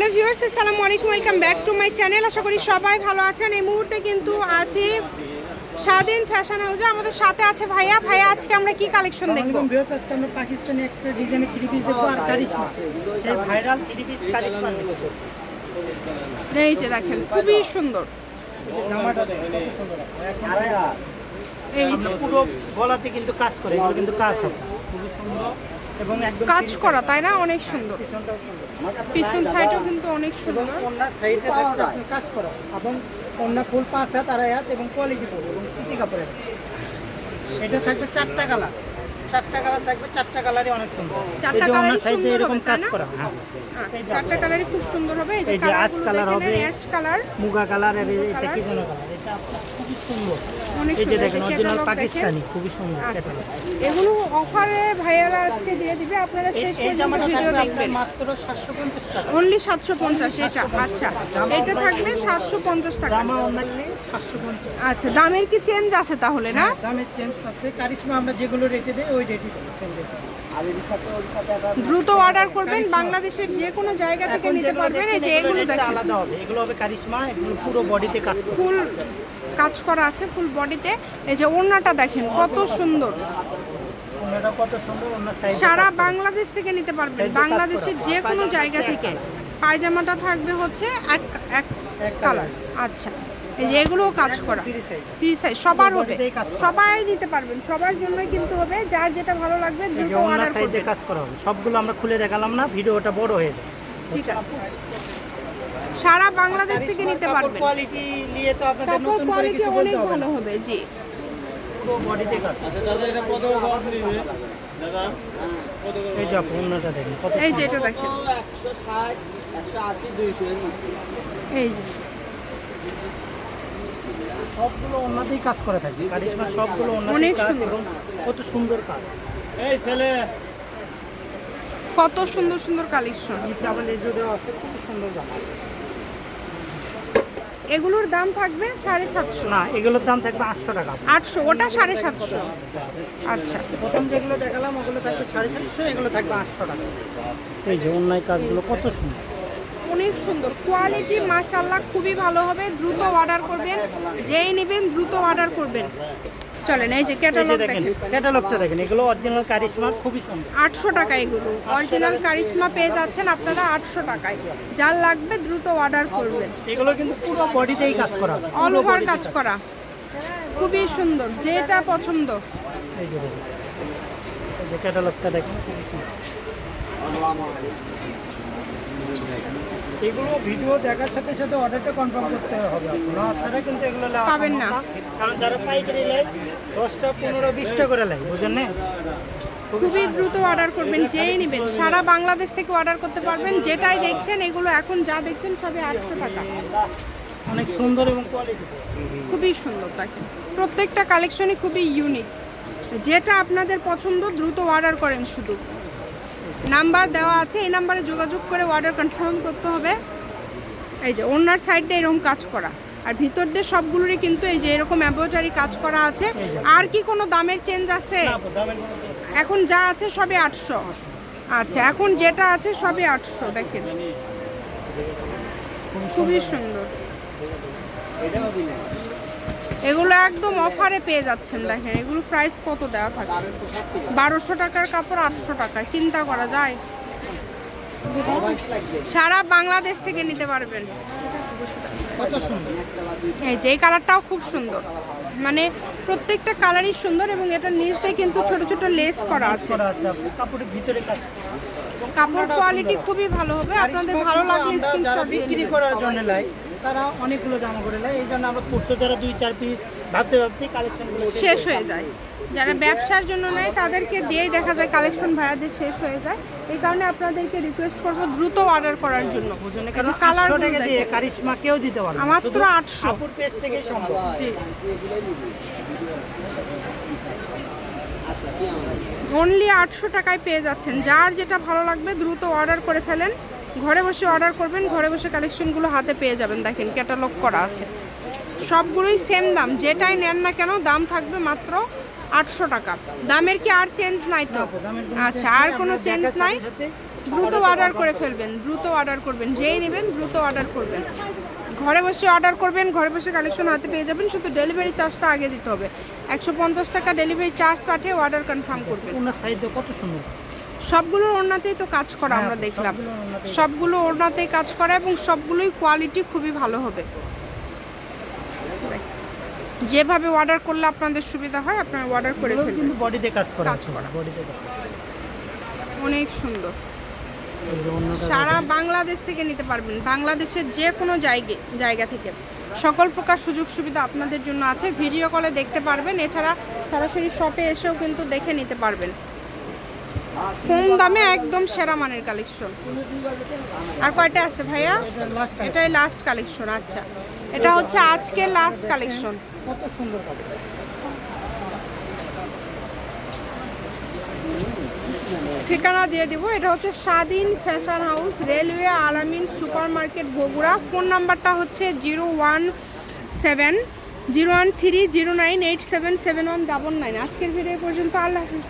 Hello viewers আসসালামু আলাইকুম welcome back to my channel. আশা করি সবাই ভালো আছেন। এই মুহূর্তে কিন্তু আছি স্বাধীন ফ্যাশন হাউসে আমাদের সাথে আছে ভাইয়া। ভাইয়া আজকে আমরা কি কালেকশন দেখব? ভিউয়ার্স আজকে আমরা পাকিস্তানি একটা ডিজাইনের থ্রি পিস দেখব আর কারিশমা। সেই ভাইরাল থ্রি পিস কারিশমা দেখব। এই যে দেখেন খুবই সুন্দর। জামাটা দেখো কত সুন্দর। এই যে পুরো গলাতে কিন্তু কাজ করে এগুলো কিন্তু কাজ হবে। খুবই সুন্দর। এবং একদম কাজ করা তাই না? অনেক সুন্দর। পিছনটাও সুন্দর পিছন সাইডও কিন্তু অনেক সুন্দর। অন্যার সাইডে থাকছে আপনার কাজ করা। এবং অন্য ফুল পাঁচ হাত আড়াই হাত এবং কোয়ালিটি ফুল এবং সুতি কাপড়ের। এটা থাকবে চারটা কালার। চারটা কালার থাকবে চারটা কালারই অনেক সুন্দর। চারটা সাইডে এরকম কাজ করা হ্যাঁ। আচ্ছা, চারটা কালারই খুব সুন্দর হবে এই যে এই কালার হবে। অ্যাশ কালার মুগা কালার আর এটা কি যেন কালার এটা আপনার খুবই সুন্দর। এই যে দেখেন অরিজিনাল পাকিস্তানি খুবই সুন্দর আচ্ছা এগুলো অফারে ভাইয়ারা আজকে দিয়ে দিবে আপনারা শেষ এই- এই পর্যন্ত ভিডিও দেখবেন। মাত্র সাতশো পঞ্চাশ টাকা। অনলি সাতশো পঞ্চাশ এটা আচ্ছা। এটা থাকবে সাতশো পঞ্চাশ টাকা। জামা সাতশো পঞ্চাশ। আচ্ছা দামের কি চেঞ্জ আছে তাহলে না? দামের চেঞ্জ আছে কারিশমা আমরা যেগুলো রেটে দেই ওই রেটই দেবো সেম রেটে দ্রুত অর্ডার করবেন বাংলাদেশের যে কোনো জায়গা থেকে নিতে পারবেন এই যে এগুলো আলাদা হবে। এগুলো হবে কারিশমা এগুলো পুরো বডিতে কাজ ফুল কাজ করা আছে ফুল বডিতে এই যে ওড়নাটা দেখেন কত সুন্দর। ওনাটা কত সুন্দর ওনার সাইজ সারা বাংলাদেশ থেকে নিতে পারবেন বাংলাদেশের যে কোনো জায়গা থেকে। পায়জামাটা থাকবে হচ্ছে এক এক এক কালার আচ্ছা। এই যে এগুলোও কাজ করা। ফ্রি সাইজ সবার হবে। সবাই নিতে পারবেন সবার জন্যই কিন্তু হবে। যার যেটা ভালো লাগবে দ্রুত অর্ডার করবেন। কাজ করা হবে। সবগুলো আমরা খুলে দেখালাম না ভিডিওটা বড় হয়ে যায় ঠিক আছে। সারা বাংলাদেশ থেকে নিতে পারবেন। কোয়ালিটি নিয়ে তো আপনাদের নতুন করে কিছু বলতে হবে ভালো হবে জি। পুরো বডিতে কাজ। এই যে আপু দেখেন কত এই যে এটা দেখেন। এই যে। সবগুলো ওনাতেই কাজ করে থাকে। কারিশমা সবগুলো ওনাতেই কাজ এবং কত সুন্দর কাজ। এই ছেলে। কত সুন্দর সুন্দর কালেকশন। নিচে আবার লেজো আছে খুব সুন্দর জামা। এগুলোর দাম থাকবে সাড়ে সাতশো। না এগুলোর দাম থাকবে আটশো টাকা। আটশো ওটা সাড়ে সাতশো। আচ্ছা। প্রথম যেগুলো দেখালাম ওগুলো থাকবে সাড়ে চারশো এগুলো থাকবে আটশো টাকা। এই যে অন্যায় কাজগুলো কত সুন্দর। অনেক সুন্দর। কোয়ালিটি মাশাল্লাহ খুবই ভালো হবে। দ্রুত অর্ডার করবেন। যেই নেবেন দ্রুত অর্ডার করবেন। চলেন এই যে এই যে ক্যাটালগ দেখেন ক্যাটালগটা দেখেন এগুলো অরিজিনাল কারিশমা খুবই সুন্দর। আটশো টাকা এগুলো। অরিজিনাল কারিশমা পেয়ে যাচ্ছেন আপনারা আটশো টাকায়। যার লাগবে দ্রুত অর্ডার করবেন। এগুলো কিন্তু পুরো বডিতেই কাজ করা। অল ওভার কাজ করা। খুবই সুন্দর যেটা পছন্দ। এই যে দেখুন এই যে ক্যাটালগটা দেখুন খুবই সুন্দর। এগুলো ভিডিও দেখার সাথে সাথে অর্ডারটা কনফার্ম করতে হবে ছাড়া কিন্তু এগুলো পাবেন না। কারণ যারা পাইকারি নেয় দশটা পনেরো বিশটা করে নেয় বুঝেন না? খুবই দ্রুত অর্ডার করবেন যেই নেবেন। সারা বাংলাদেশ থেকে অর্ডার করতে পারবেন যেটাই দেখছেন এগুলো এখন যা দেখছেন সবই আটশো টাকা। অনেক সুন্দর এবং কোয়ালিটি খুবই সুন্দর দেখেন। প্রত্যেকটা কালেকশনই খুবই ইউনিক যেটা আপনাদের পছন্দ দ্রুত অর্ডার করেন শুধু। নাম্বার দেওয়া আছে এই নাম্বারে যোগাযোগ করে অর্ডার কনফার্ম করতে হবে এই যে ওনার সাইড দিয়ে এরকম কাজ করা আর ভিতর দিয়ে সবগুলোরই কিন্তু এই যে এরকম অ্যাম্বোজারি কাজ করা আছে আর কি কোনো দামের চেঞ্জ আছে এখন যা আছে সবই আটশো আচ্ছা এখন যেটা আছে সবই আটশো দেখেন খুবই সুন্দর এগুলো একদম অফারে পেয়ে যাচ্ছেন দেখেন। এগুলো প্রাইস কত দেওয়া থাকে? বারোশো টাকার কাপড় আটশো টাকা চিন্তা করা যায়? সারা বাংলাদেশ থেকে নিতে পারবেন। কত সুন্দর এই যে এই কালারটাও খুব সুন্দর। মানে প্রত্যেকটা কালারই সুন্দর এবং এটার নিচ দিয়ে কিন্তু ছোট ছোট লেস করা আছে। কাপড়ের ভিতরে কাজ কাপড় কোয়ালিটি খুবই ভালো হবে। আপনাদের ভালো লাগলে স্ক্রিনশট বিক্রি করার জন্য লাই তারা অনেকগুলো জামা করে নেয়। এই জন্য আমরা খুচরো যারা দুই চার পিস ভাবতে ভাবতে কালেকশনগুলো শেষ হয়ে যায়। যারা ব্যবসার জন্য নেয় তাদেরকে দিয়েই দেখা যায় কালেকশন ভাইয়াদের শেষ হয়ে যায়। এই কারণে আপনাদেরকে রিকোয়েস্ট করব দ্রুত অর্ডার করার জন্য। কারণ কালার দিয়ে কারিশমা কেউ দিতে পারবে মাত্র 800 পেজ থেকেই সম্ভব। অনলি আটশো টাকায় পেয়ে যাচ্ছেন। যার যেটা ভালো লাগবে দ্রুত অর্ডার করে ফেলেন। ঘরে বসে অর্ডার করবেন ঘরে বসে কালেকশনগুলো হাতে পেয়ে যাবেন। দেখেন ক্যাটালগ করা আছে। সবগুলোই সেম দাম যেটাই নেন না কেন দাম থাকবে মাত্র আটশো টাকা। দামের কি আর চেঞ্জ নাই তো? আচ্ছা আর কোনো চেঞ্জ নাই। দ্রুত অর্ডার করে ফেলবেন দ্রুত অর্ডার করবেন। যেই নেবেন দ্রুত অর্ডার করবেন। ঘরে বসে অর্ডার করবেন ঘরে বসে কালেকশন হাতে পেয়ে যাবেন। শুধু ডেলিভারি চার্জটা আগে দিতে হবে। একশো পঞ্চাশ টাকা ডেলিভারি চার্জ পাঠিয়ে অর্ডার কনফার্ম করবেন। কত সুন্দর? সবগুলোর ওড়নাতেই তো কাজ করা হ্যাঁ, আমরা দেখলাম। সবগুলো ওড়নাতেই কাজ করা এবং সবগুলোই কোয়ালিটি খুবই ভালো হবে। যেভাবে অর্ডার করলে আপনাদের সুবিধা হয় আপনারা অর্ডার করে ফেলবেন। কিন্তু বডিতে কাজ করা কাজ আছে। করা। বডিতে কাজ অনেক সুন্দর। সারা বাংলাদেশ থেকে নিতে পারবেন। বাংলাদেশের যে কোনো জায়গায় জায়গা থেকে। সকল প্রকার সুযোগ সুবিধা আপনাদের জন্য আছে। ভিডিও কলে দেখতে পারবেন। এছাড়া সরাসরি শপে এসেও কিন্তু দেখে নিতে পারবেন। কম দামে একদম সেরা মানের কালেকশন আর কয়টা আছে ভাইয়া? এটাই লাস্ট কালেকশন আচ্ছা। এটা হচ্ছে আজকে লাস্ট কালেকশন কত সুন্দর ঠিকানা দিয়ে দিব এটা হচ্ছে Swadhin fashion house railway Alamin super market Bogura. Phone নাম্বারটা হচ্ছে zero one seven zero one three zero nine eight seven seven one double nine আজকের ভিডিও পর্যন্ত আল্লাহ হাফিজ।